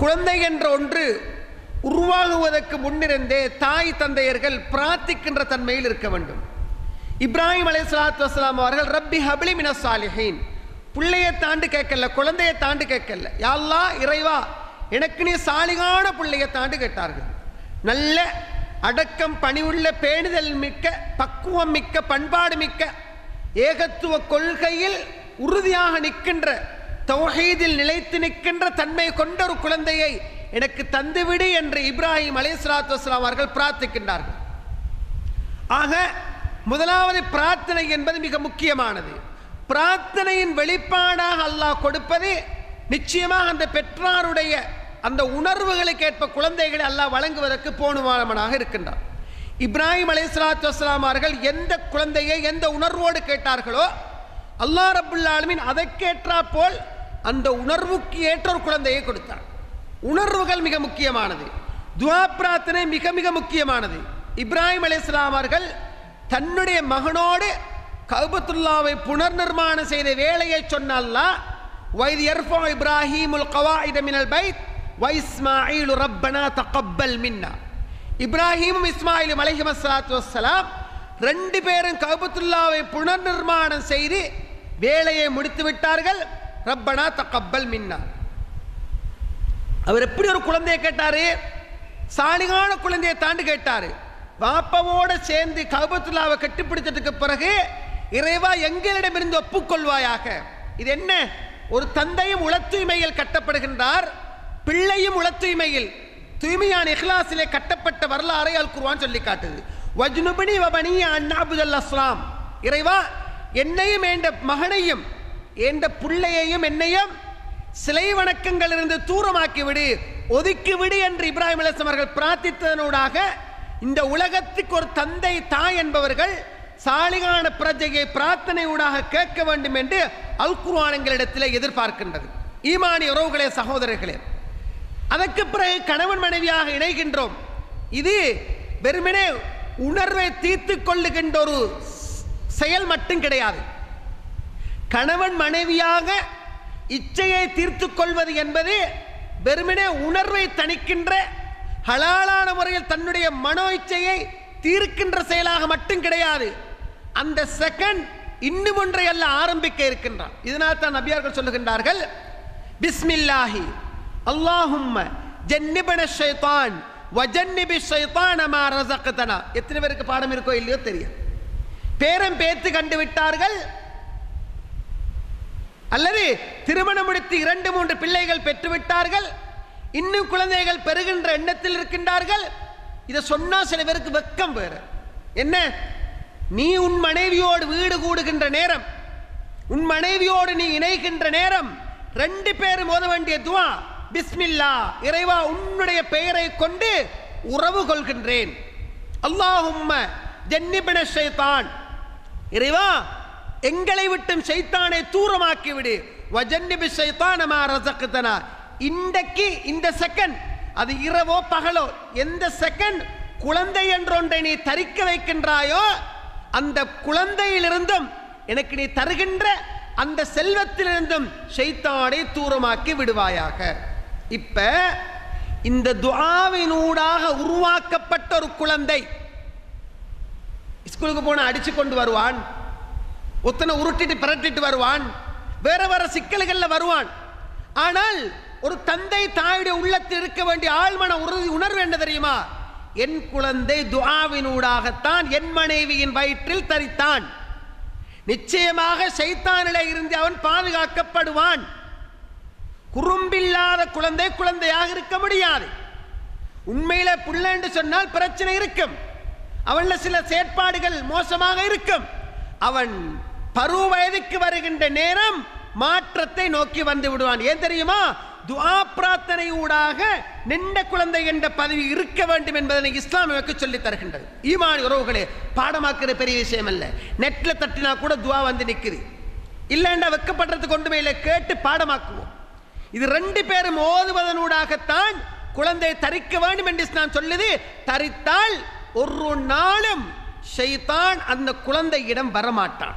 குழந்தை என்ற ஒன்று உருவாகுவதற்கு முன்னிருந்தே தாய் தந்தையர்கள் பிரார்த்திக்கின்ற தன்மையில் இருக்க வேண்டும். இப்ராஹிம் அலை சலாத்து வஸ்லாம் அவர்கள் ரப்பி ஹபிலி மின சாலிஹின் பிள்ளையை தாண்டு கேட்கல குழந்தையை தாண்டு கேட்கல. யாழ்லா இறைவா எனக்கு நீ சாலிகான பிள்ளையை தாண்டு கேட்டார்கள். நல்ல அடக்கம் பணிவுள்ள பேணுதல் மிக்க பக்குவம் மிக்க பண்பாடு மிக்க ஏகத்துவ கொள்கையில் உறுதியாக நிற்கின்ற தௌஹீதில் நிலைத்து நிற்கின்ற தன்மை கொண்ட ஒரு குழந்தையை எனக்கு தந்துவிடு என்று இப்ராஹிம் அலை சலாத்து வஸ்லாம் அவர்கள் பிரார்த்திக்கின்றார்கள். ஆக முதலாவது பிரார்த்தனை என்பது மிக முக்கியமானது. பிரார்த்தனையின் வெளிப்பாடாக அல்லாஹ் கொடுப்பது நிச்சயமாக அந்த பெற்றாருடைய அந்த உணர்வுகளுக்கு ஏற்ப குழந்தைகளை அல்லாஹ் வழங்குவதற்கு போனுமானவனாக இருக்கின்றார் இப்ராஹிம் அலை சலாத்து வஸ்லாம் அவர்கள் எந்த குழந்தையை எந்த உணர்வோடு கேட்டார்களோ அல்லாஹ் ரபுல்லாலுமின் அதற்கேற்றா போல் அந்த உணர்வுக்கு ஏற்ற ஒரு குழந்தையை கொடுத்தார். உணர்வுகள் மிக முக்கியமானது. துவா பிரார்த்தனை மிக மிக முக்கியமானது. இப்ராஹிம் அலிஸ்லாம் அவர்கள் தன்னுடைய மகனோடு கவுபத்துல்லாவை புனர் நிர்மாணம் செய்த வேலையை சொன்னல்லா வைத் எர்ஃபா இப்ராஹிம் உல் கவாயித மினல் பைத் வைஸ்மாயில் ரப்பனா தகப்பல் மின்னா. இப்ராஹிமும் இஸ்மாயிலும் அலைஹிம் அஸ்ஸலாத்து வசலாம் ரெண்டு பேரும் கவுபத்துல்லாவை புனர் நிர்மாணம் செய்து வேலையை முடித்து விட்டார்கள். ரப்பனா தகப்பல் மின்னா. அவர் எப்படி ஒரு குழந்தையை கேட்டார்? சாலிகான குழந்தையை தாண்டு கேட்டார். பாப்பாவோடு சேர்ந்து கபத்துல்லாவை கட்டிப்பிடிச்சதுக்கு பிறகு இறைவா எங்களிடமிருந்து ஒப்புக்கொள்வாயாக. இது என்ன? ஒரு தந்தையும் உள தூய்மையில் கட்டப்படுகின்றார் பிள்ளையும் உள தூய்மையில் தூய்மையான இஹ்லாஸிலே கட்டப்பட்ட வரலாறை அல் குர்ஆன் சொல்லி காட்டுது. வஜ்னுபனி வபனி அன்னாபுதல் அஸ்லாம். இறைவா என்னையும் என்ற மகனையும் என்ற பிள்ளையையும் என்னையும் சிலை வணக்கங்களிலிருந்து தூரமாக்கி விடு ஒதுக்கி விடு என்று இப்ராஹிம் அலிஸ்லாம் அவர்கள் பிரார்த்தித்ததனூடாக இந்த உலகத்துக்கு ஒரு தந்தை தாய் என்பவர்கள் சாலிகான பிரஜையை பிரார்த்தனையூடாக கேட்க வேண்டும் என்று அல்குருவானங்களிடத்தில் எதிர்பார்க்கின்றது. ஈமானி உறவுகளே சகோதரர்களே அதற்கு பிறகு கணவன் மனைவியாக இணைகின்றோம். இது வெறுமனே உணர்வை தீர்த்து கொள்ளுகின்ற ஒரு செயல் மட்டும் கிடையாது. கணவன் மனைவியாக இச்சையை தீர்த்து கொள்வது என்பது வெறுமனே உணர்வை தணிக்கின்ற ஹலாலான முறையில் தன்னுடைய மனோ இச்சையை தீர்க்கின்ற செயலாக மட்டும் கிடையாது. அந்த செகண்ட் இன்னும் ஒன்றை அல்ல ஆரம்பிக்க இருக்கின்றான். இதனால் தான் நபியார்கள் சொல்லுகின்றார்கள் பிஸ்மில்லாஹி அல்லாஹும் ஜன்னிபன ஷைத்தான் வஜன்னிபி ஷைத்தான் மா எத்தனை பேருக்கு பாடம் இருக்கோ இல்லையோ தெரியும் பேரம் பேத்து கண்டு விட்டார்கள் அல்லது திருமணம் முடித்து இரண்டு மூன்று பிள்ளைகள் பெற்றுவிட்டார்கள் இன்னும் குழந்தைகள் பெறுகின்ற எண்ணத்தில் இருக்கின்றார்கள் இதை சொன்னா சில பேருக்கு வெக்கம் வேறு. என்ன? நீ உன் மனைவியோடு வீடு கூடுகின்ற நேரம் உன் மனைவியோடு நீ இணைகின்ற நேரம் ரெண்டு பேரும் ஓத வேண்டிய துவா பிஸ்மில்லா இறைவா உன்னுடைய பெயரை கொண்டு உறவு கொள்கின்றேன். அல்லாஹும்ம ஜன்னிபின ஷைத்தான். இறைவா எங்களை விட்டும் சைத்தானை தூரமாக்கி விடு வஜன்னிபி சைத்தானமா ரசக்குத்தனா இன்றைக்கு இந்த செகண்ட் அது இரவோ பகலோ எந்த செகண்ட் குழந்தை என்றொன்றை நீ தரிக்க வைக்கின்றாயோ அந்த குழந்தையிலிருந்தும் எனக்கு நீ தருகின்ற அந்த செல்வத்திலிருந்தும் ஷைத்தானை தூரமாக்கி விடுவாயாக. இப்ப இந்த துவாவினூடாக உருவாக்கப்பட்ட ஒரு குழந்தை ஸ்கூலுக்கு போன அடிச்சு கொண்டு வருவான். ஒத்தனை உருட்டிட்டு பிரட்டிட்டு வருவான். வேற வேற சிக்கல்களில் வருவான். ஆனால் ஒரு தந்தை தாயுடைய உள்ளத்தில் இருக்க வேண்டிய ஆழ்மன உறுதி உணர்வு என்ன தெரியுமா? என் குழந்தை துஆவினூடாகத்தான் என் மனைவியின் வயிற்றில் தரித்தான். நிச்சயமாக சைத்தானிலே இருந்து அவன் பாதுகாக்கப்படுவான். குறும்பில்லாத குழந்தை குழந்தையாக இருக்க முடியாது. உண்மையில புள்ள என்று சொன்னால் பிரச்சனை இருக்கும். அவன்ல சில செயற்பாடுகள் மோசமாக இருக்கும். அவன் பருவ வயதுக்கு வருகின்ற நேரம் மாற்றத்தை நோக்கி வந்து விடுவான். ஏன் தெரியுமா? துவா பிரார்த்தனை ஊடாக நின்ற குழந்தை என்ற பதவி இருக்க வேண்டும் என்பதனை இஸ்லாம் சொல்லி தருகின்றது. ஈமான் உறவுகளே பாடமாக்குற பெரிய விஷயம் அல்ல நெட்ல தட்டினா கூட துவா வந்து நிக்குது. இல்லைண்டா வெக்கப்படுறதுக்கு கொண்டு இல்லை கேட்டு பாடமாக்குவோம். இது ரெண்டு பேரும் ஓதுவதனூடாகத்தான் குழந்தை தரிக்க வேண்டும் என்று நான் சொல்லுது. தரித்தால் ஒரு நாளும் ஷைத்தான் அந்த குழந்தையிடம் வரமாட்டான்.